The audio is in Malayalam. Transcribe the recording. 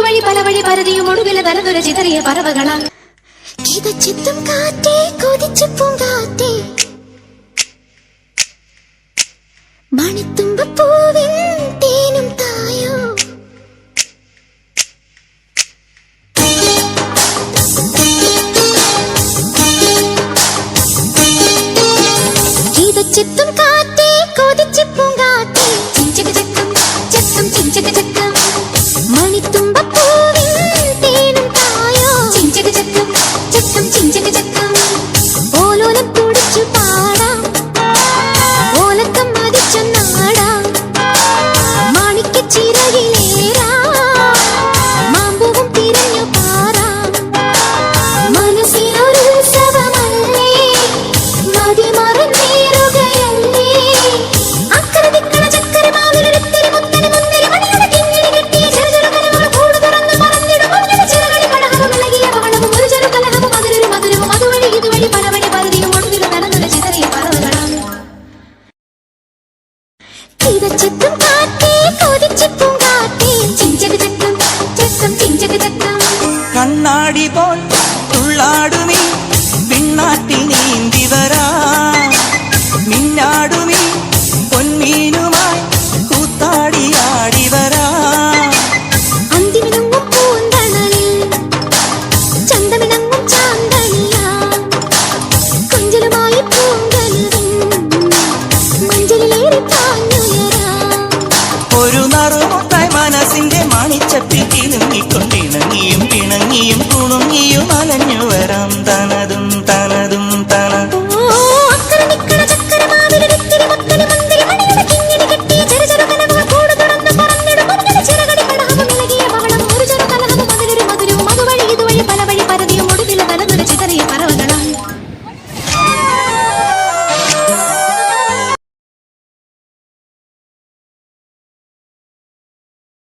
ഒടുവിലെ തലതുര ചിതറിയ പറവകളാ ചിത്തം കാറ്റേ കൊതിച്ചു പൂങ്കാറ്റേ. മണിത്തുമ്പൂവിൻ തേനും തായോ. ചിത്തം കാറ്റേ കൊതിച്ചു പൂങ്കാറ്റേ. ചിഞ്ചക ചക്കം ചക്കം ചിഞ്ചക ചക്കം. சத்தம் காத்தே கொதிச்சு பூங்காத்தே சிஞ்சக சத்தம் சத்தம் சிஞ்சக சத்தம் கண்ணாடி போல் துள்ளாடுமே பின்னாட்டில் நீந்தி வரா. மின்னா ഉറങ്ങിയും കുണുങ്ങിയും അലഞ്ഞു വരാം താൻ.